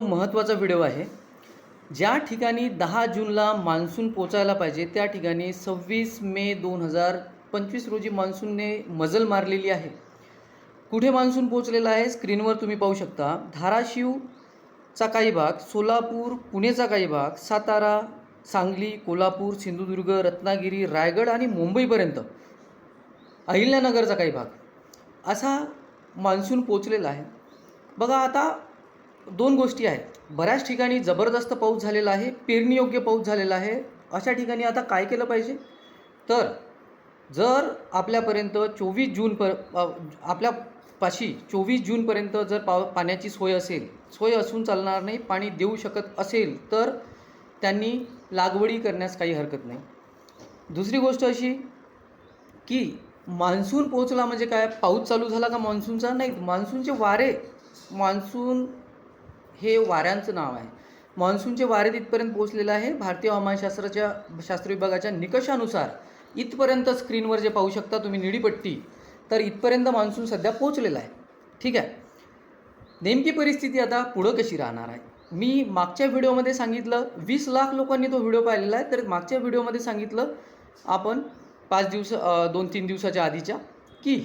महत्त्वाचा व्हिडिओ आहे. ज्या ठिकाणी दहा जूनला मान्सून पोचायला पाहिजे त्या ठिकाणी सव्वीस मे दोन हजार पंचवीस रोजी मान्सूनने मजल मारलेली आहे. कुठे मान्सून पोचलेला आहे? स्क्रीनवर तुम्ही पाहू शकता. धाराशिवचा काही भाग सोलापूर पुणेचा काही भाग सातारा सांगली कोल्हापूर सिंधुदुर्ग रत्नागिरी रायगड आणि मुंबईपर्यंत अहिल्यानगरचा काही भाग. असा मान्सून पोचलेला आहे. बघा आता दोन गोष्टी आहेत. बऱ्याच ठिकाणी जबरदस्त पाऊस झालेला आहे पेरणीयोग्य पाऊस झालेला आहे. अशा ठिकाणी आता काय केलं पाहिजे? तर जर आपल्यापर्यंत चोवीस जून पर आपल्या आपल्यापाशी चोवीस जूनपर्यंत जर पाव पाण्याची सोय असेल सोय असून चालणार नाही पाणी देऊ शकत असेल तर त्यांनी लागवडी करण्यास काही हरकत नाही. दुसरी गोष्ट अशी की मान्सून पोहोचला म्हणजे काय? पाऊस चालू झाला का मान्सूनचा? नाही. मान्सूनचे वारे मान्सून हे वाऱ्यांचं नाव आहे. मान्सूनचे वारे तिथपर्यंत पोहोचलेलं आहे. भारतीय हवामानशास्त्राच्या शास्त्र विभागाच्या निकषानुसार इथपर्यंत स्क्रीनवर जे पाहू शकता तुम्ही निडीपट्टी तर इथपर्यंत मान्सून सध्या पोहोचलेला आहे. ठीक आहे? नेमकी परिस्थिती आता पुढं कशी राहणार आहे? मी मागच्या व्हिडिओमध्ये सांगितलं वीस लाख लोकांनी तो व्हिडिओ पाहिलेला आहे. तर मागच्या व्हिडिओमध्ये सांगितलं आपण पाच दिवस दोन तीन दिवसाच्या आधीच्या की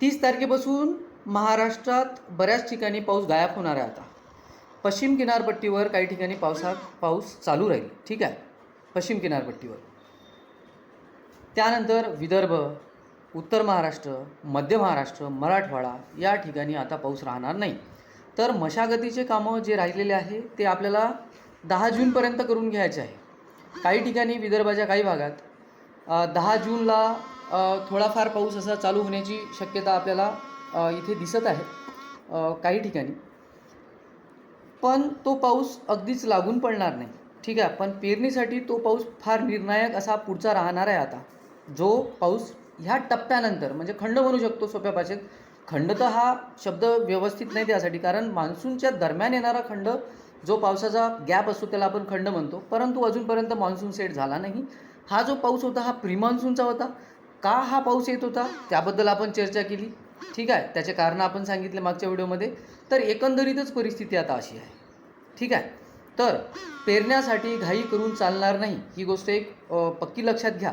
तीस तारखेपासून महाराष्ट्रात बऱ्याच ठिकाणी पाऊस गायब होणार आहे आता. पश्चिम किनारपट्टीवर काही ठिकाणी पावसात पाऊस चालू राहील. ठीक आहे? पश्चिम किनारपट्टीवर. त्यानंतर विदर्भ उत्तर महाराष्ट्र मध्य महाराष्ट्र मराठवाडा या ठिकाणी आता पाऊस राहणार नाही. तर मशागतीचे कामं जे राहिलेले आहे ते आपल्याला दहा जूनपर्यंत करून घ्यायचे आहे. काही ठिकाणी विदर्भाच्या काही भागात दहा जूनला थोडाफार पाऊस असा चालू होण्याची शक्यता आपल्याला इथे दिसत आहे काही ठिकाणी. पण तो पाऊस अगदीच लागून पडणार नाही. ठीक आहे पण पेरणीसाठी तो पाऊस फार निर्णायक असा पुढचा राहणार आहे आता. जो पाऊस ह्या टप्प्यानंतर म्हणजे खंड म्हणू शकतो सोप्या भाषेत खंड तर हा शब्द व्यवस्थित नाही त्यासाठी कारण मान्सूनच्या दरम्यान येणारा खंड जो पावसाचा गॅप असतो त्याला आपण खंड म्हणतो परंतु अजूनपर्यंत मान्सून सेट झाला नाही. हा जो पाऊस होता हा प्री मान्सूनचा होता. का हा पाऊस येत होता त्याबद्दल आपण चर्चा केली. ठीक आहे? त्याचे कारणं आपण सांगितले मागच्या व्हिडिओमध्ये. तर एकंदरीतच परिस्थिती आता अशी आहे. ठीक आहे? तर पेरण्यासाठी घाई करून चालणार नाही ही गोष्ट एक पक्की लक्षात घ्या.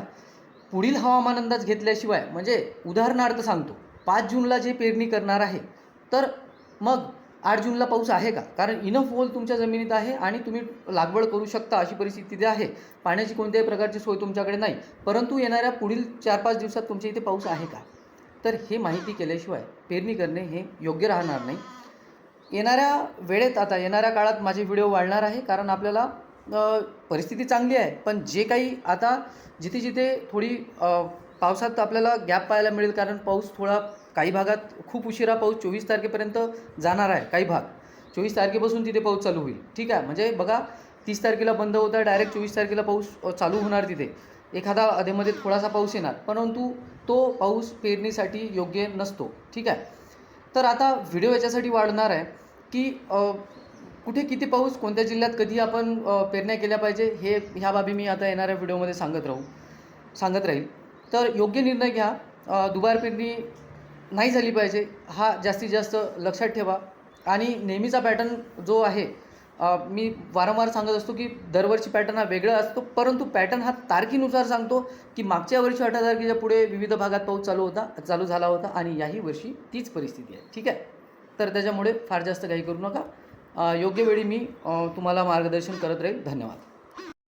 पुढील हवामान अंदाज घेतल्याशिवाय म्हणजे उदाहरणार्थ सांगतो पाच जूनला जे पेरणी करणार आहे तर मग आठ जूनला पाऊस आहे का? कारण इनफ ओल तुमच्या जमिनीत आहे आणि तुम्ही लागवड करू शकता अशी परिस्थिती आहे. पाण्याची कोणत्याही प्रकारची सोय तुमच्याकडे नाही. परंतु येणाऱ्या पुढील चार पाच दिवसात तुमच्या इथे पाऊस आहे का? तर हे माहिती केल्याशिवाय पेरणी करणे हे योग्य राहणार नाही. येणाऱ्या वेळेत आता येणाऱ्या काळात माझे व्हिडिओ वाढणार आहे कारण आपल्याला परिस्थिती चांगली आहे. पण जे काही आता जिथे जिथे थोडी पावसात आपल्याला गॅप पाहायला मिळेल कारण पाऊस थोडा काही भागात खूप उशिरा पाऊस चोवीस तारखेपर्यंत जाणार आहे काही भाग. चोवीस तारखेपासून तिथे पाऊस चालू होईल. ठीक आहे? म्हणजे बघा तीस तारखेला बंद होता डायरेक्ट चोवीस तारखेला पाऊस चालू होणार तिथे. एखादा अधेमध्ये थोडासा पाऊस येणार परंतु तो पाऊस पेरणीसाठी योग्य नसतो. ठीक आहे? तर आता व्हिडिओ याच्यासाठी वाढणार आहे की कुठे किती पाऊस कोणत्या जिल्ह्यात कधी आपण पेरण्या केल्या पाहिजे हे ह्या बाबी मी आता येणाऱ्या व्हिडिओमध्ये सांगत राहू सांगत राहील. तर योग्य निर्णय घ्या. दुबार पेरणी नाही झाली पाहिजे हा जास्तीत जास्त लक्षात ठेवा. आणि नेहमीचा पॅटर्न जो आहे मी वारंवार सांगत असतो की दरवर्षी पॅटर्न हा वेगळा असतो परंतु पॅटर्न हा तारखेनुसार सांगतो की मागच्या वर्षी अठरा तारखेच्या पुढे विविध भागात पाऊस चालू होता चालू झाला होता आणि याही वर्षी तीच परिस्थिती आहे. ठीक आहे? तर त्याच्यामुळे फार जास्त काही करू नका. योग्य वेळी मी तुम्हाला मार्गदर्शन करत राहील. धन्यवाद.